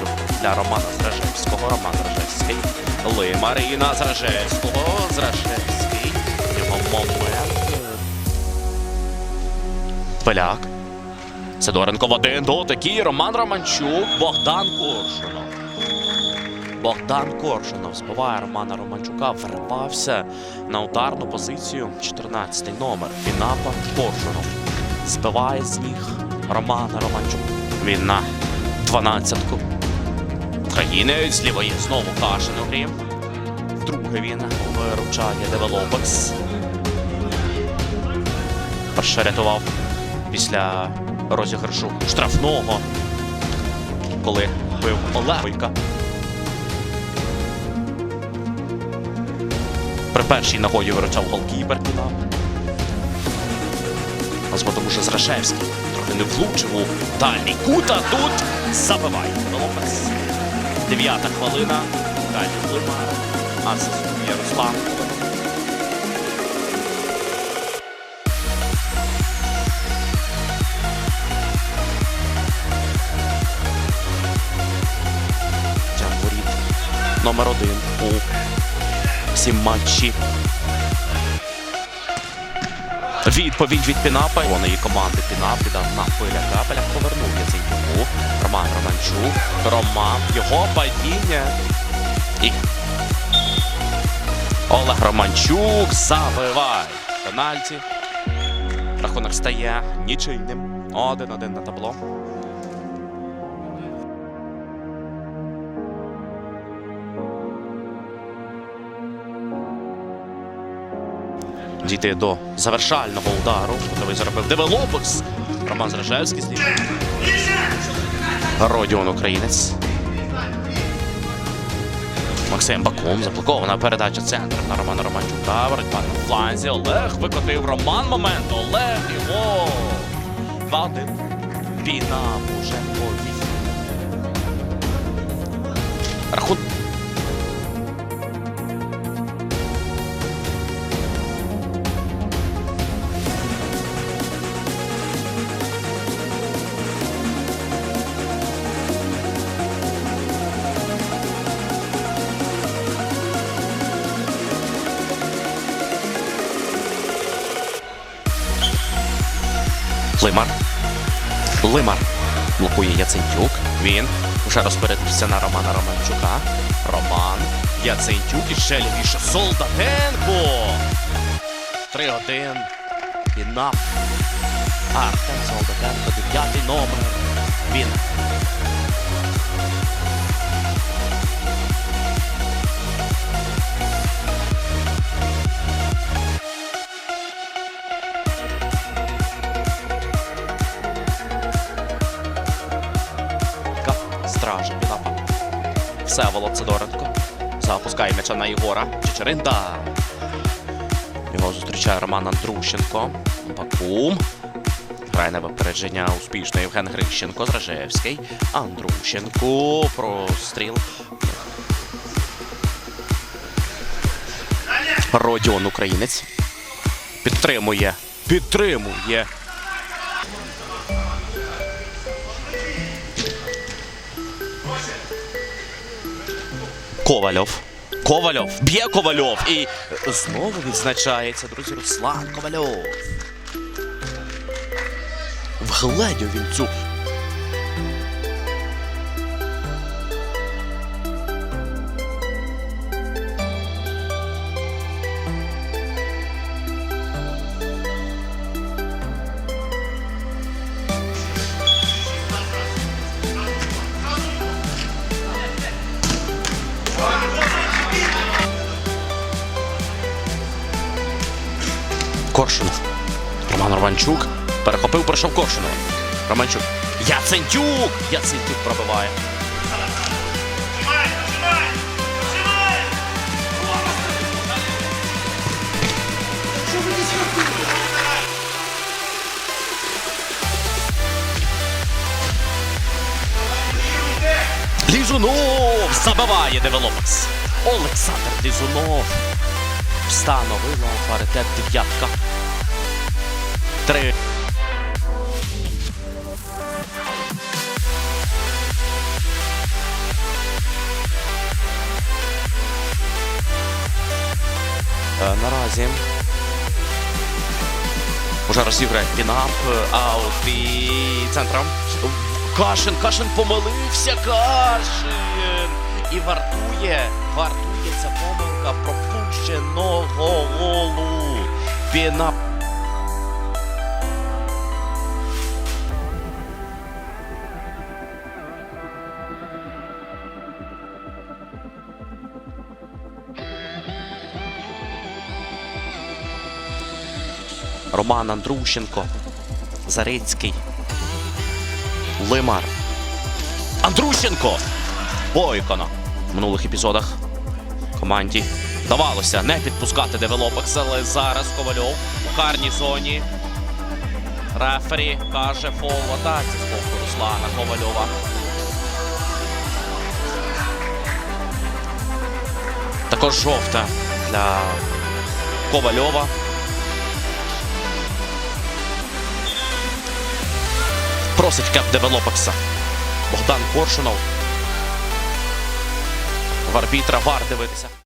Лимар для Романа Зражевського. Роман Зражевський. Лимар і Зражевського. Зражевський. Його момент. Поляк. Сидоренко в один дотик і Роман Романчук. Богдан Коршунов. Богдан Коршунов збиває Романа Романчука, вривався на ударну позицію. 14-й номер. Пінапа Коршунов. Збиває з ніг Романа Романчука. Він на 12-ку. Українець лівої знову Кашин у грі. Вдруге він виручає Девелопекс. Перше рятував після розіграшу штрафного, коли бив Олегойка. При першій нагоді виручав голкіпер. А згодом уже Зрашевський трохи не влучив у дальній кут, а тут забиває Лопес. Дев'ята хвилина. Далі Лимар. Асистує Руслан. Джамбуріт номер один у всім матчі. Відповідь від Пінапа. Вони і команди Пінап віддав на Пиляка. Пиляк повернув Яценюку. Роман Романчук. Роман. Його падіння. І Олег Романчук забиває пенальті. Рахунок стає нічийним. Один-один на табло. Дійти до завершального удару. Готовий заробив Девелопекс. Роман Зражевський слід. Родіон Українець. Максим Бакум. Заблокована передача центру на Романа Романчука. Боротьба на фланзі. Олег викотив Роман момент. Олег його. 2-1. Війна уже повітря. Рахунок. Лимар. Лимар. Блокує Яцентюк. Він вже розпорядився на Романа Романчука. Роман. Яцентюк і ще лівіше. Солдатенко. 3-1. Пінап. Артем Солдатенко. Дев'ятий номер. Він. Всеволод Сидоренко. Запускає м'яча на Єгора. Чечеринда. Його зустрічає Роман Андрущенко. Бакум. Грає на випередження успішно Євген Грищенко. Зражевський. Андрущенко. Простріл. Родіон Українець. Підтримує. Підтримує. Ковальов. Ковальов. Б'є Ковальов. І знову відзначається, друзі, Руслан Ковальов. Вгледів він цю. Коршунов. Роман Романчук. Перехопив, пройшов Коршунова. Романчук. Яцентюк! Яцентюк пробиває. Лізунов забиває девелопекс. Олександр Лізунов встановила паритет дев'ятка. Три. Е, наразі вже розіграє пінап, е, аут і центром. Кашин, Кашин помилився, Кашин! І вартує, вартує ця помилка пропущеного голу. Пінап. Роман Андрущенко, Зарицький, Лимар. Андрущенко! Бойконо. В минулих епізодах команді вдавалося не підпускати девелопекс, але зараз Ковальов у карній зоні. Рефері каже фол в атаці з боку Руслана Ковальова. Також жовта для Ковальова. Просить кеп девелопекса. Богдан Коршунов. В арбітра вар дивитися.